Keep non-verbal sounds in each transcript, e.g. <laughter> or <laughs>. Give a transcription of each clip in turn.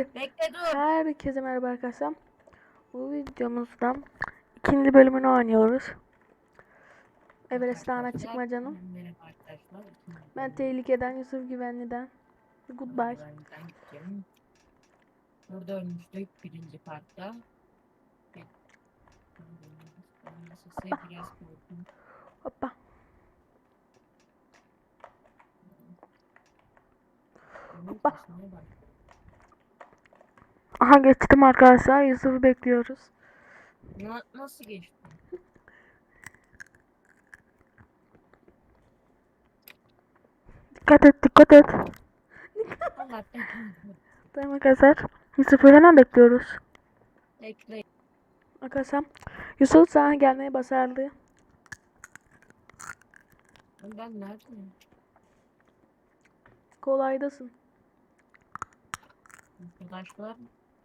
Bekle dur. Herkese merhaba arkadaşlar. Bu videomuzda ikinci bölümünü oynuyoruz. Everest Dağı'na çıkma canım. Ben tehlikeden Yusuf Güvenli'den. Goodbye. Burada ölmüştük birinci biraz korktum. Hoppa. Hoppa. Aha geçtim arkadaşlar. Yusuf'u bekliyoruz. Na- nasıl geçti? Dikkat et dikkat et. Tamam arkadaşlar. Yusuf'u hemen bekliyoruz. bekle. Arkadaşlar. Yusuf sana gelmeye başardı. Ben neredeyim? Kolaydasın. Arkadaşlar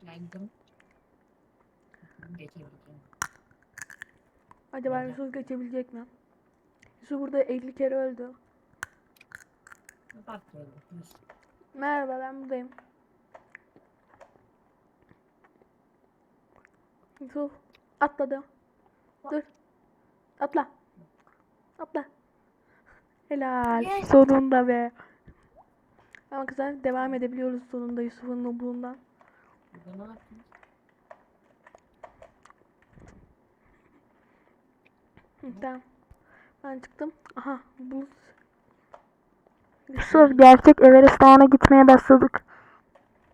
geldim. Geçebileceğim. Acaba Öyle. Yusuf geçebilecek mi? Yusuf burada 50 kere öldü. Bak. Merhaba ben buradayım. Yusuf atladı. Dur. Atla. Atla. Helal. Yes. Sonunda be. Ama kızlar devam edebiliyoruz sonunda Yusuf'un nobluğundan. Burada ne yaptın? Hı, Tamam. Ben çıktım. Aha buz. Yusuf gerçek Everest Dağı'na gitmeye başladık.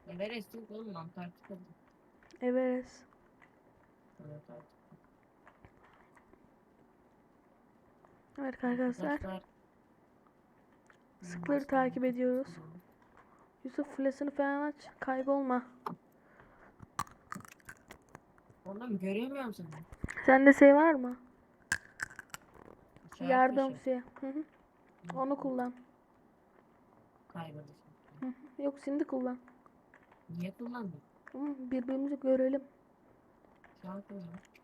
Everest yok oğlum Antarktika'da. Everest. Evet, evet. Evet arkadaşlar. Arkadaşlar, Sıkları takip ediyoruz. Yusuf flash'ını falan aç. Kaybolma. Oğlum göremiyorum seni. Sende şey var mı? İşaret Yardım şey. Hı hı. Onu kullan. Kayboldu. Hı hı. Yok şimdi kullan. Niye kullandın? Hı, birbirimizi görelim. İşaret.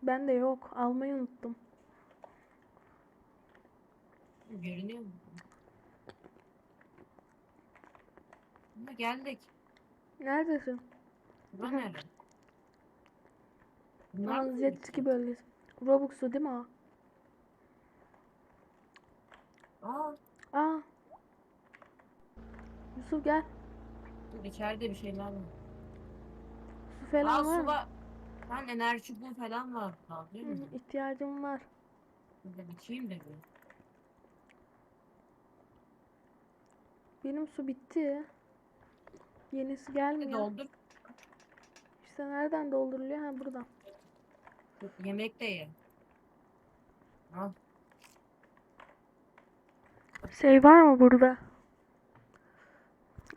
Ben de yok. Almayı unuttum. Görünüyor mu? Ama geldik. Neredesin? Bura nerede? Bunlar Aa, jet ski bölgesi. Robux'u değil mi o? Aa, Aa. Yusuf gel. dur içeride bir şeyler var. Su Aa, falan var su mı? var. Ben enerji çubuğu falan var. Hı, ihtiyacım var. Burada içeyim de bir. Benim su bitti. Yenisi Bir gelmiyor. doldur. İşte nereden dolduruluyor? Ha buradan. Yemek de ye. Al. Şey var mı burada?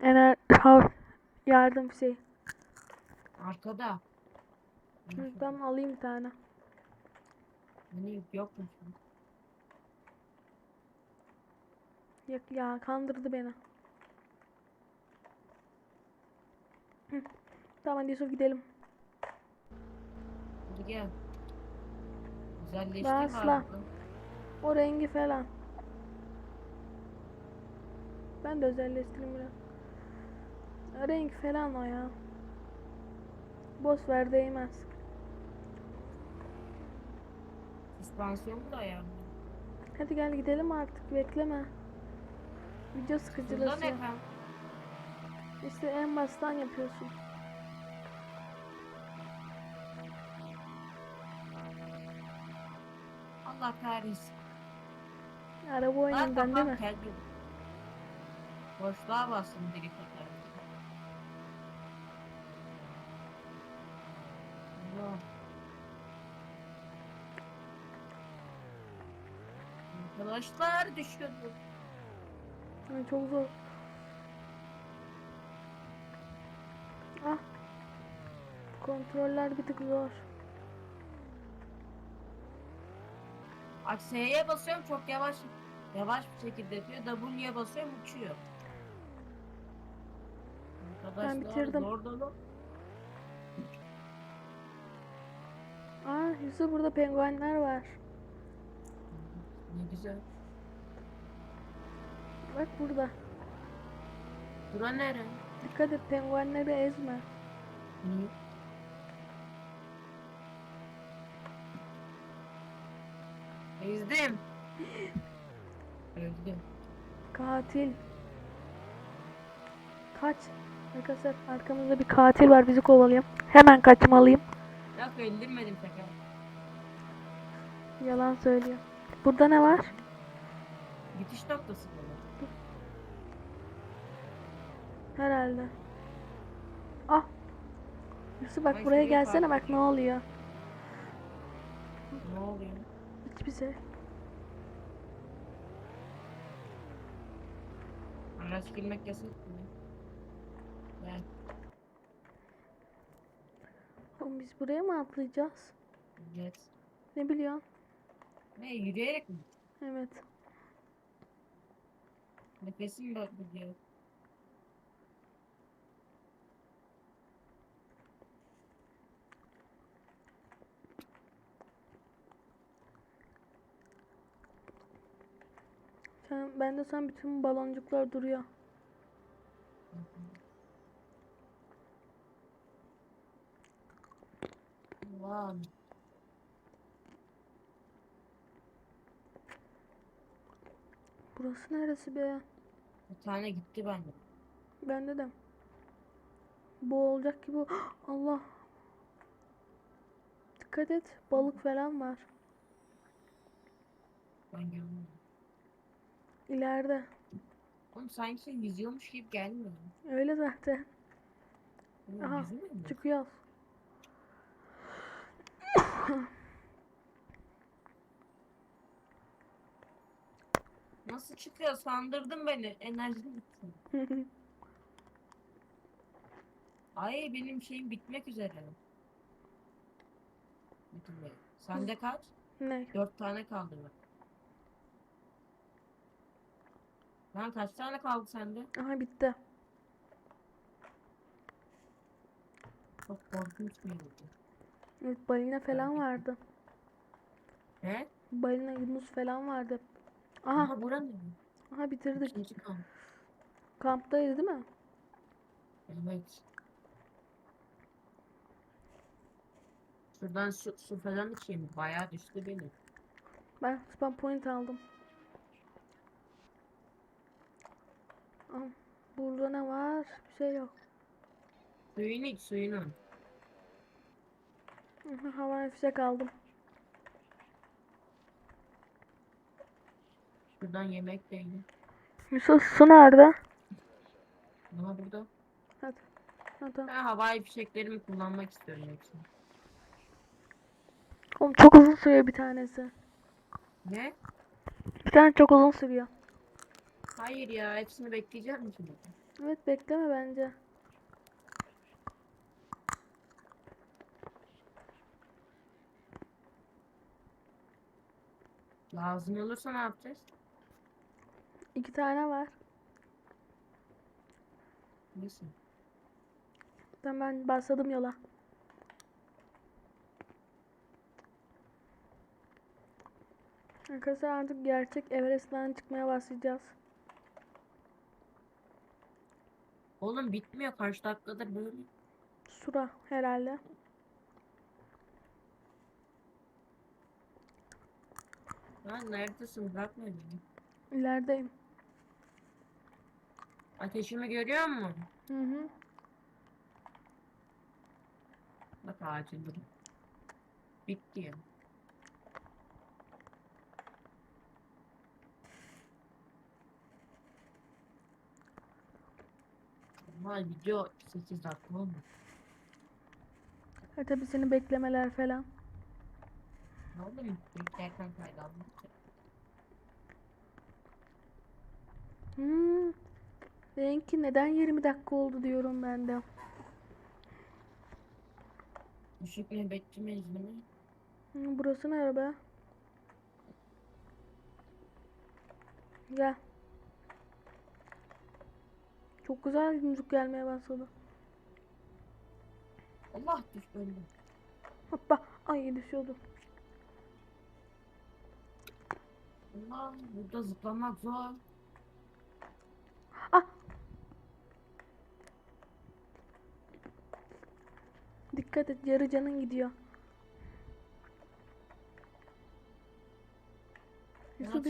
Ener ha, yardım şey. Arkada. Şuradan alayım bir tane. Hani yok mu? Ya, ya kandırdı beni. Hı. Tamam Yusuf gidelim. Hadi gel. Güzelleşti Basla. var. O rengi falan. Ben de özelleştireyim biraz. Renk falan o ya. Boş ver değmez. Süspansiyon da ya. Hadi gel gidelim artık bekleme. Video ben? İşte en baştan yapıyorsun. Allah kahretsin. Araba Lan oyunundan değil mi? geldi. Boşluğa bastım direkt atar. Yok. Arkadaşlar düşüyordu. Ay, çok zor. Ah. Kontroller bir tık zor. Aksiyeye basıyorum çok yavaş yavaş bir şekilde yapıyor. W'ye basıyorum uçuyor. Arkadaşlar bitirdim. zor dolu. Aa Yusuf burada penguenler var. Ne güzel. Bak burada. Bura nere? Dikkat et penguenleri ezme. Hı. Ezdim. Öldüm. Katil. Kaç. Arkadaşlar arkamızda bir katil var bizi kovalıyor. Hemen kaçmalıyım. Yok öldürmedim tekrar. Yalan söylüyor. Burada ne var? Bitiş noktası böyle. Herhalde. Ah. Yusuf bak Ay, buraya gelsene bak ne oluyor. Ne oluyor? Hiçbir şey. Araç girmek yasak mı? Ben Oğlum biz buraya mı atlayacağız? evet. Ne biliyorsun? Ne yürüyerek mi? Evet. Nefesim bak gidiyor. Sen, bende sen bütün baloncuklar duruyor. Vay. Burası neresi be? Bir tane gitti bende. Bende de. Bu olacak ki bu. <gasps> Allah. Dikkat et. Balık falan var. Ben görmedim. İleride. Oğlum sanki sen yüzüyormuş gibi gelmiyor. Öyle zaten. Oğlum Aha? Çıkıyoruz. Nasıl çıkıyor? Sandırdın beni. Enerjim bitti. <laughs> Ay benim şeyim bitmek üzere. Bey. Sende kaç? ne? Dört tane kaldı mı? Lan kaç tane kaldı sende? Aha bitti. Çok korkunç bir yoldu. Evet, balina falan vardı. He? Balina Yunus falan vardı. Aha, Aha bura ne? aha bitirdik. İkinci kamp. Kamptayız değil mi? Evet. Şuradan su, su falan içeyim. Bayağı düştü benim. Ben spam point aldım. Burada ne var? Bir şey yok. Suyunu iç suyunu. Aha, Havai fişek aldım. Şuradan yemek de yiyin. Yusuf su nerede? Ama burada. Hadi. Hadi. Ben havai fişeklerimi kullanmak istiyorum hepsini. Oğlum çok uzun sürüyor bir tanesi. Ne? Bir tane çok uzun sürüyor. Hayır ya hepsini bekleyeceğim şimdi? Evet bekleme bence. Lazım olursa ne yapacağız? İki tane var. Neyse. Ben, ben başladım yola. Arkadaşlar artık gerçek Everest'ten çıkmaya başlayacağız. Oğlum bitmiyor kaç dakikadır böyle. Sura herhalde. Lan neredesin? Bırakma beni. İlerideyim. Ateşimi görüyor musun? Hı hı. Bak ağacın biri. Bitti ya. Ama video 8 dakika olmuş. E tabi seni beklemeler falan. Ne oldu? Beklerken kaydandım. Hmm. Benimki neden 20 dakika oldu diyorum ben de. Düşük nöbetçi meclimi. Hı, burası nere be? Gel. Çok güzel müzik gelmeye başladı. Allah düş öldüm. Hoppa. Ay düşüyordu. Allah burada zıplamak zor. Ah. dikkat et yarı canın gidiyor. Yusuf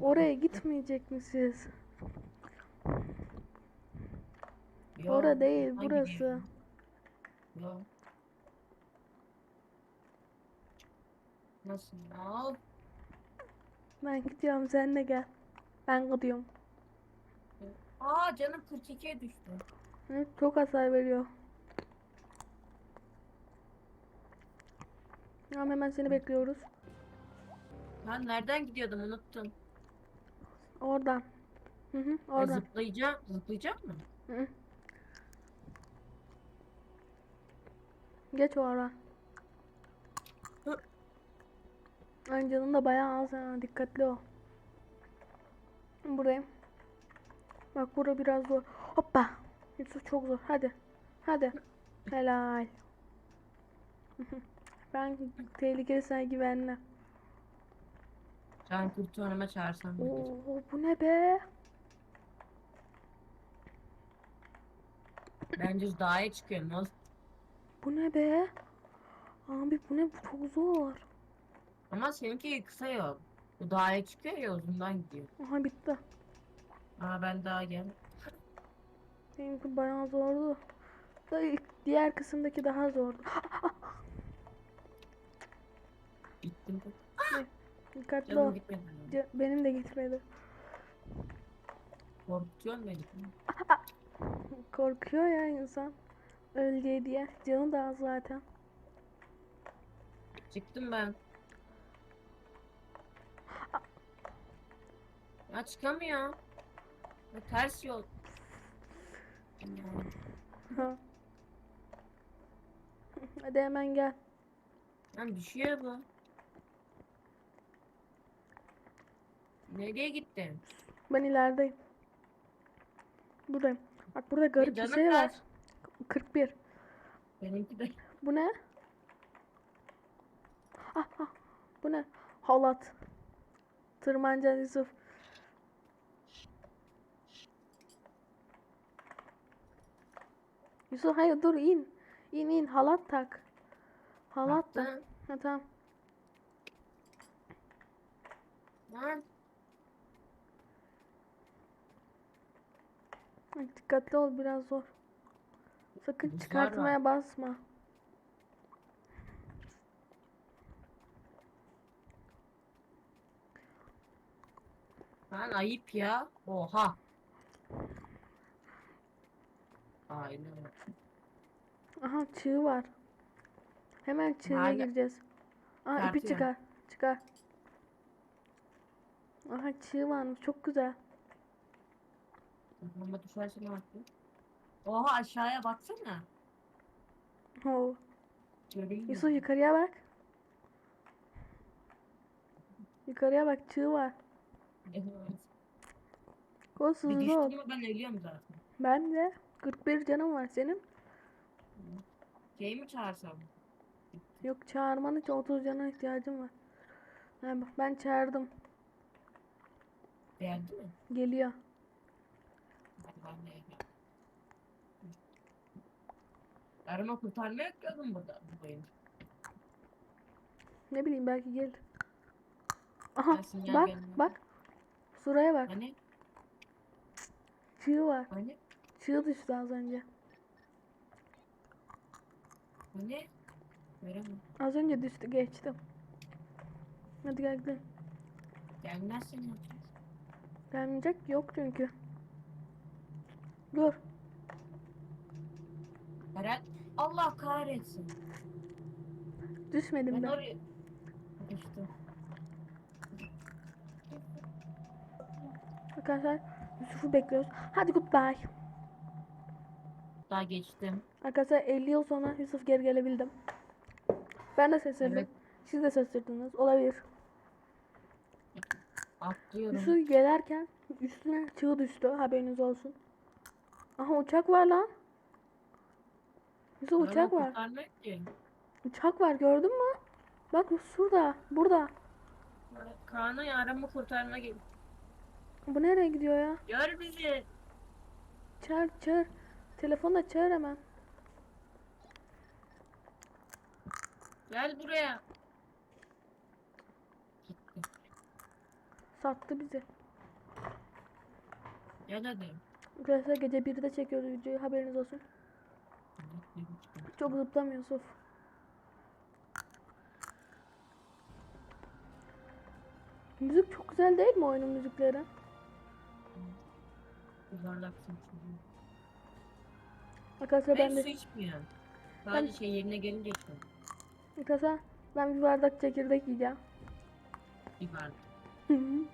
oraya gitmeyecek misiniz? Yo, Orada değil burası. Yo. Nasıl ya? Ben gidiyorum sen de gel. Ben gidiyorum. Aa canım 42'ye düştü. Hı, çok hasar veriyor. Tamam hemen seni bekliyoruz. Ben nereden gidiyordum unuttum. Oradan. Hı hı Ha, oradan. zıplayacağım. Zıplayacak mı? Hı hı. Geç oradan. Hı. Ay canın da bayağı az ha. Dikkatli ol. Buradayım. Bak bura biraz zor. Hoppa. Yusuf çok zor. Hadi. Hadi. Helal. <laughs> ben tehlikeli sen güvenle. Can kurtarma çağırsam. mı? Oo bu ne be? Ben düz dağa çıkıyorum. Nasıl? Bu ne be? Abi bu ne? Bu çok zor. Ama seninki kısa yol. Bu dağa çıkıyor ya uzundan gidiyor. Aha bitti. Aa ben daha gel. Benimki bayağı zordu. Da diğer kısımdaki daha zordu. Gittim. Dikkatli ol. Benim de gitmedi. Korkutuyorsun beni. Korkuyor ya insan. Öleceği diye. Canı da az zaten. Çıktım ben. Ya çıkamıyor. Ya ters yol. <laughs> Hadi hemen gel. ya düşüyor bu. Nereye gittin? Ben ilerideyim. Buradayım. Bak burada garip bir şey var. Kaç? 41. Benimki de. Bu ne? Ah, ah. Bu ne? Halat. Tırmancan Yusuf. Yusuf hayır dur in. İn in halat tak. Halat tak. Ha tamam. Lan Dikkatli ol biraz zor. Sakın Buzlar çıkartmaya basma. lan ayıp ya. Oha. Aynen. Aha çığ var. Hemen çığına Nerede? gireceğiz. Aha ipi Çıkartıyor. çıkar. Çıkar. Aha çığ varmış. Çok güzel. Ama düşerse ne yapayım? Oha aşağıya baksana. Oo. Göreyim mi? Yusuf yukarıya bak. Yukarıya bak çığ var. Evet. Koş Bir hızlı ol. düştüm mü ben ölüyorum zaten. Ben de 41 canım var senin. Şey mi çağırsam? Yok çağırman için 30 cana ihtiyacım var. Ha, bak ben çağırdım. Beğendi mi? Geliyor. Hadi ben de yapayım. Arama kurtarma yapıyordum burada bu oyun. Ne bileyim belki gelir. Aha sinyal bak gelmiyor. bak. Şuraya bak. Hani? Çığ var. Hani? Çığ düştü az önce. Hani? Veremem. Az önce düştü geçtim. Hadi gel gidelim. Gelmezse ne yapacağız? Gelmeyecek yok çünkü. Dur. Herhal Allah kahretsin. Düşmedim Ben ben. oraya düştüm. Arkadaşlar Yusuf'u bekliyoruz. Hadi goodbye. Daha geçtim. Arkadaşlar 50 yıl sonra Yusuf geri gelebildim. Ben de şaşırdım. Evet. Siz de şaşırdınız. Olabilir. Atlıyorum. Yusuf gelerken üstüne çığ düştü. Haberiniz olsun. Aha uçak var lan. Yusuf uçak var. ki. Uçak var gördün mü? Bak şurada. Burada. Kaan'a arama kurtarma gel. Bu nereye gidiyor ya? Gör bizi. Çağır çağır. Telefonla çağır hemen. Gel buraya. Gitti. Sattı bizi. Gel hadi. Arkadaşlar gece 1'de çekiyoruz videoyu haberiniz olsun. Çok zıplamıyor Yusuf. Müzik çok güzel değil mi oyunun müzikleri? Yuvarlaksın çocuğu. Arkadaşlar Ben ben su de içmiyorum. Sadece şey yerine gelince içiyorum. arkadaşlar ben bir bardak çekirdek yiyeceğim. Bir bardak. Hı hı.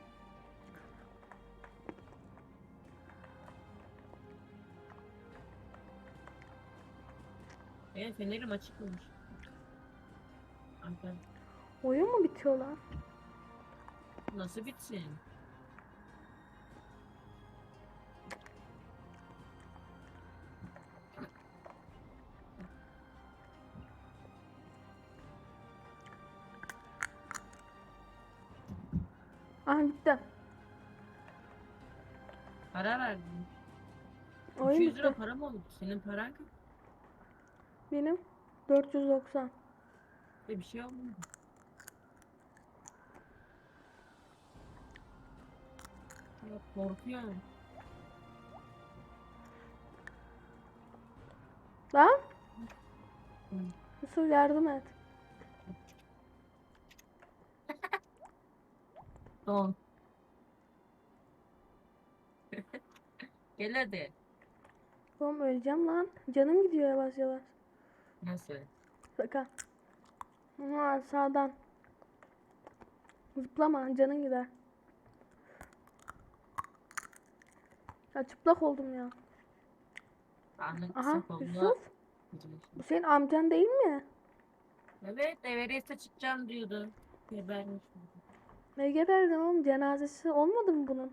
Benim fenerim açıkmış. Arka Oyun mu bitiyor lan? nasıl bitsin? Aha bitti. Para verdim. Oyun 200 lira bitti. para mı oldu? Senin paran kaç? Benim 490. Ve bir şey olmadı. Ya korkuyorum. Lan? Yusuf yardım et. <laughs> Don. <laughs> Gel hadi. Oğlum öleceğim lan. Canım gidiyor yavaş yavaş. Nasıl? Şaka. Ha, sağdan. Zıplama canın gider. Ya çıplak oldum ya. Aha. Yusuf. Bu senin amcan değil mi? Evet Everest'e çıkacağım diyordu. Gebermiş. Ne geberdin oğlum? Cenazesi olmadı mı bunun?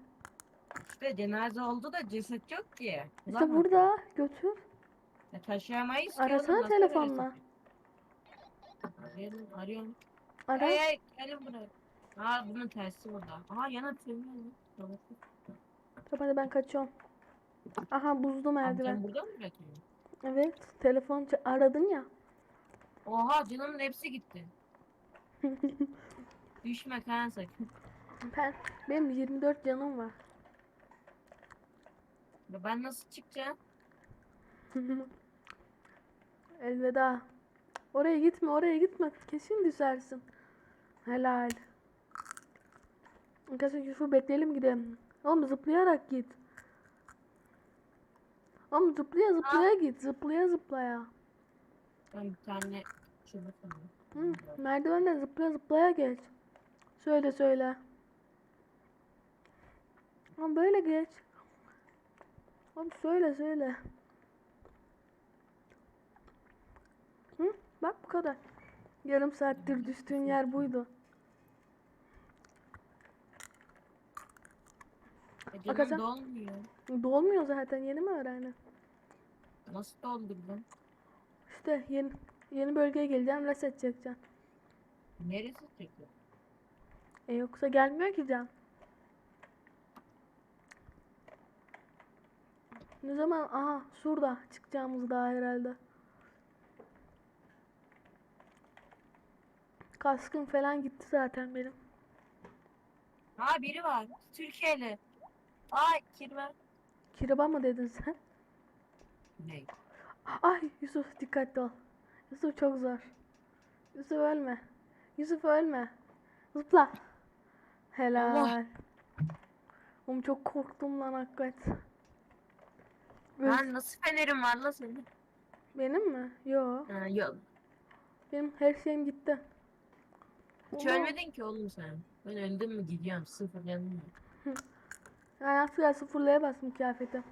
İşte cenaze oldu da ceset yok ki. İşte burada. Götür. Ya taşıyamayız ki Arasana nasıl telefonla. Çıkacağız? Arıyorum, arıyorum. Ara. Ay ay gelin buraya. Aa bunun tersi burada. Aha yana sürüyor. Tamam hadi ben kaçıyorum. Aha buzlu merdiven. Amcam burada mı bırakıyor? Evet. Telefon aradın ya. Oha canımın hepsi gitti. <laughs> Düşme kan sakın. Ben, benim 24 canım var. Ben nasıl çıkacağım? <laughs> Elveda. Oraya gitme, oraya gitme. Kesin düşersin. Helal. Arkadaşlar Yusuf'u bekleyelim gidelim. Oğlum zıplayarak git. Oğlum zıplaya zıplaya git. Zıplaya zıplaya. Ben bir tane çubuk. Hı, merdivenden zıplaya zıplaya geç. Söyle söyle. Oğlum böyle geç. Oğlum söyle söyle. Hı? Bak bu kadar. Yarım saattir düştüğün yer buydu. E canım dolmuyor. Dolmuyor zaten yeni mi öğrendin? Nasıl doldurdun? İşte yeni yeni bölgeye geleceğim reset çekeceğim. Neresi çekiyor? E yoksa gelmiyor ki can. Ne zaman? Aha şurada çıkacağımız daha herhalde. Kaskım falan gitti zaten benim. Ha biri var. Türkiye'li. Ay kirve. Kiraba mı dedin sen? Ne? Ay Yusuf dikkatli ol. Yusuf çok zor. Yusuf ölme. Yusuf ölme. Zıpla. Helal. Allah. Oğlum çok korktum lan hakikaten. Göz- Lan nasıl fenerin var la senin? Benim mi? Yo. Ha, yok. Benim her şeyim gitti. Hiç ölmedin ki oğlum sen. Ben öldüm mü gidiyorum. Sıfır yanım yok. Yani aslında sıfırlaya bastım kıyafeti.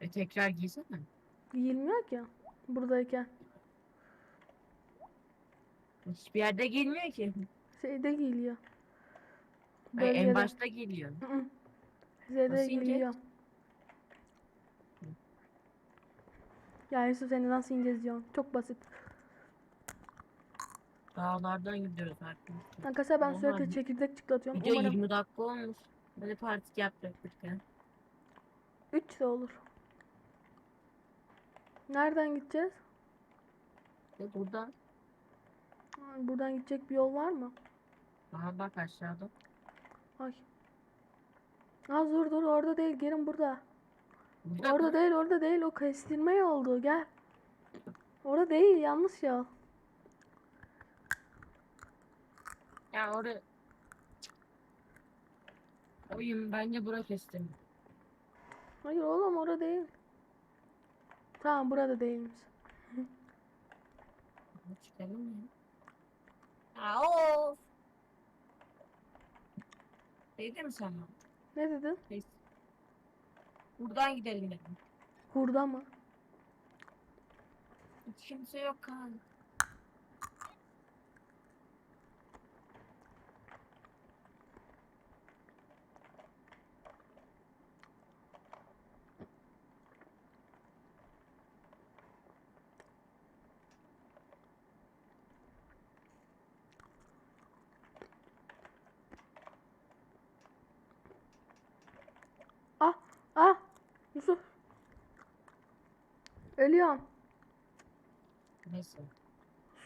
E tekrar giysene. Giyilmiyor ki buradayken. Hiçbir yerde giyilmiyor ki. Şeyde giyiliyor. Ay, en başta giyiliyor. Hı hı. Şeyde Nasıl inecek? giyiliyor. Ya Yusuf seni nasıl ineceğiz diyorsun. Çok basit. Dağlardan gidiyoruz arkadaşlar. Arkadaşlar ben Oha, sürekli vi- çekirdek çıtlatıyorum. Video Umarım 20 dakika olmuş. Hadi partik yapacaktık ya. 3 de olur. Nereden gideceğiz? İşte burada. Ay, Buradan gidecek bir yol var mı? Aha bak aşağıda. Ay. Az dur dur orada değil gelin burada. Burada Orada mı? değil orada değil o kestirme yoldu gel. Orada değil yanlış yol. Ya orada. Oyun bence bura kestim. Hayır oğlum orada değil. Tamam burada değilmiş. Çıkalım mı? Ya of. Değdi mi sana? Ne dedin? Neyse. Buradan gidelim dedim. Hurda mı? Hiç kimse yok kan. Ah ah Yusuf. Ölüyorum. Neyse.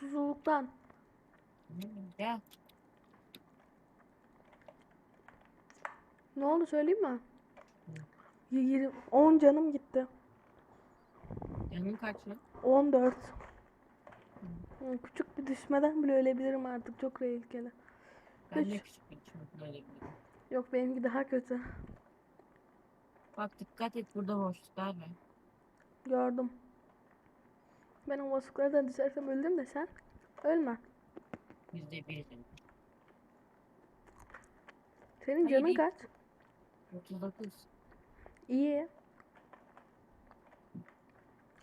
Susuzluktan. Hmm, Gel. Ne oldu söyleyeyim mi? Y- yirmi- 10 canım gitti. Canın kaç ya? 14. Hı, Küçük bir düşmeden bile ölebilirim artık. Çok tehlikeli. Ben de Üç. küçük bir böyle gidiyorum. Yok benimki daha kötü. Bak dikkat et burada boşluklar var. Gördüm. Ben o vasıflardan düşersem öldüm de sen ölme. Yüzde bir. Senin Hayır, canın iyi. kaç? 39. İyi.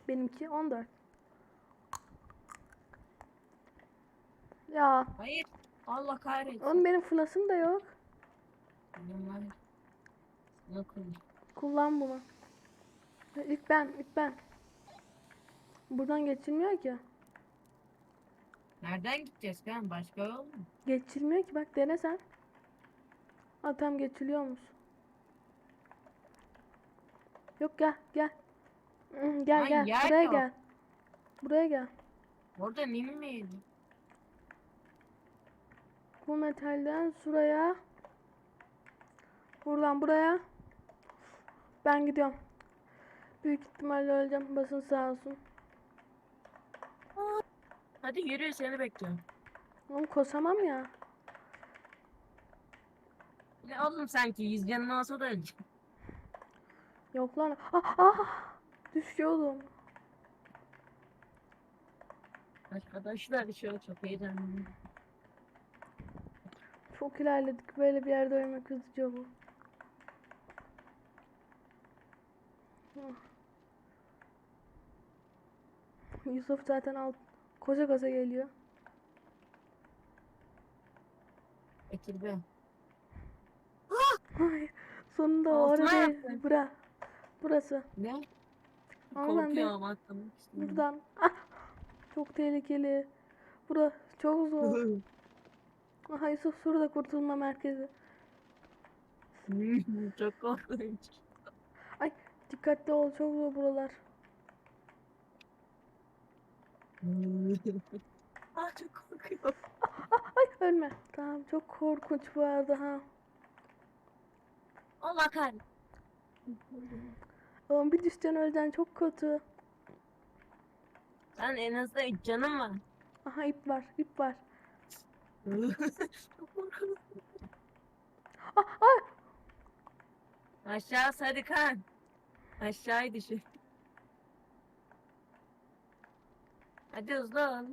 Benimki 14. Ya Hayır. Allah kahretsin. oğlum benim flasım da yok. Öyle. Kullan bunu. İlk ben, ilk ben. Buradan geçilmiyor ki. Nereden gideceğiz kan? Başka yol mu? Geçilmiyor ki bak dene sen. Ha tam geçiliyormuş. Yok gel gel. Hı, Gel Ay, gel yer buraya yok. gel. Buraya gel. Orada ne miydi? Bu metalden şuraya. Buradan buraya. Ben gidiyorum. Büyük ihtimalle öleceğim. Basın sağ olsun. Hadi yürü seni bekliyorum. Oğlum kosamam ya. Ne oğlum sanki yüz canın olsa da ölecek. Yok lan. Ah ah. Düşüyordum. Arkadaşlar şöyle çok heyecanlıyım. Çok ilerledik. Böyle bir yerde ölmek üzücü bu. Ah. Yusuf zaten alt koca koca geliyor. Be. Ay, sonunda o Altıma arada yaptın. bura. Burası. Ne? Ama ben de Korkuyorum atlamak istemiyorum. buradan. Ah, çok tehlikeli. Bura çok zor. <laughs> Aha Yusuf şurada kurtulma merkezi. <laughs> çok korkunç. Ay dikkatli ol çok zor buralar. Ah çok korkuyorum. Ay ölme. Tamam çok korkunç bu arada ha. Allah kahretsin. Oğlum bir düşeceksin öleceksin çok kötü. Sen en azından üç canın var. Aha ip var ip var. çok korkuyorum. Ah, ay. Aşağı Sarıkan. Aşağıya düşün. Hadi hızlı ol.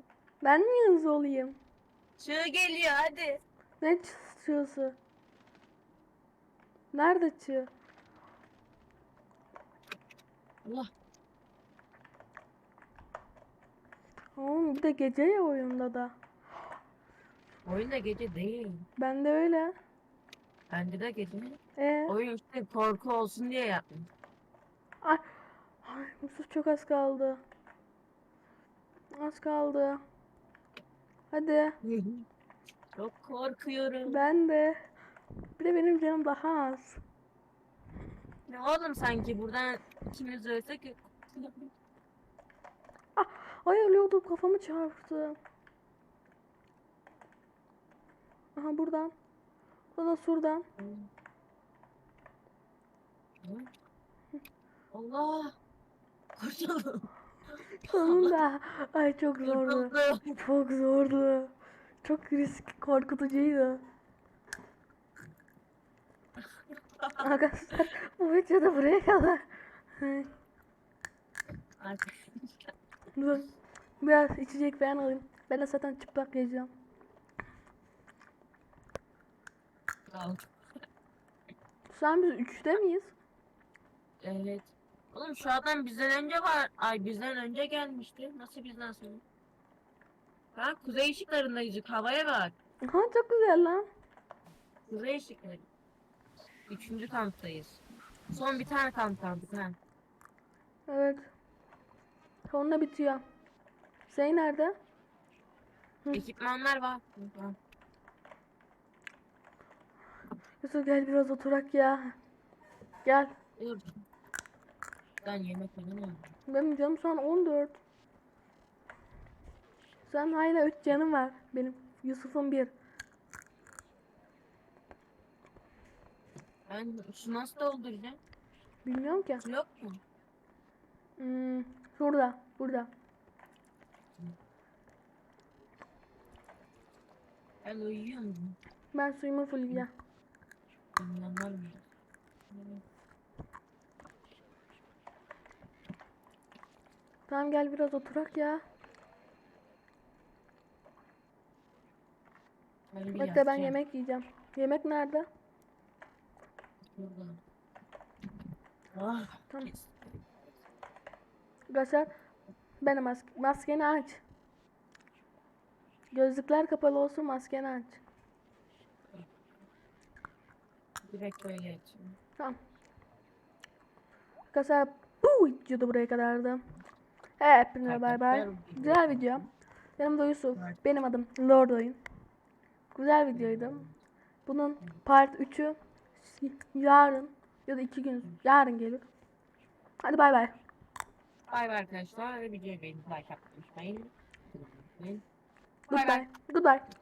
Ben niye hızlı olayım? Çığ geliyor hadi. Ne çı- çığsı? Nerede çığ? Allah. Oğlum bir de gece ya oyunda da. Oyunda gece değil. Ben de öyle. Bende de gece. E Oyun işte korku olsun diye yaptım. ay, ay Yusuf çok az kaldı. Az kaldı. Hadi. Çok korkuyorum. Ben de. Bir de benim canım daha az. Ne oğlum sanki buradan ikimiz ölsek Ay ölüyordum kafamı çarptı. Aha buradan. Buradan şuradan. Allah. Kurtuldum. Sonunda. Ay çok zordu. Çok zordu. Çok risk korkutucuydu. Arkadaşlar bu videoda buraya kadar. Dur. Biraz içecek falan alayım. Ben de zaten çıplak. Şu an biz üçte miyiz? Evet. Oğlum şu adam bizden önce var. Ay bizden önce gelmişti. Nasıl bizden sonra? Ha kuzey ışıklarındayız. Havaya bak. Aha çok güzel lan. Kuzey ışıkları. Üçüncü kamptayız. Son bir tane kamp kaldı. Bir tane. Evet. Sonra bitiyor. Şey nerede? Hı. Ekipmanlar var. Yusuf gel biraz oturak ya. Gel. Dur. Ben yemek yemem. Benim canım şu an 14. Sen hala 3 canım var. Benim Yusuf'un 1. Ben su nasıl dolduracağım? Bilmiyorum ki. Yok mu? Hmm, şurada. Burada. Ben uyuyorum. Ben suyumu fulleyeceğim. Bilmem mi? Tamam gel biraz oturak ya. Ben bir Bekle ben yemek yiyeceğim. Yemek nerede? Burada. Ah. Tamam. Arkadaşlar benim mas maskeni aç. Gözlükler kapalı olsun maskeni aç. Direkt böyle yatacağım. Tamam. Arkadaşlar bu video da buraya kadardı. Hepinize bay bay. Güzel video. Yanımda Yusuf. Benim adım Lord Oyun. Güzel videoydu. Bunun part 3'ü yarın ya da 2 gün yarın gelir. Hadi bay bay. Bay bay arkadaşlar. Videoyu beğenip like atmayı unutmayın. Bay bay. Goodbye. Goodbye.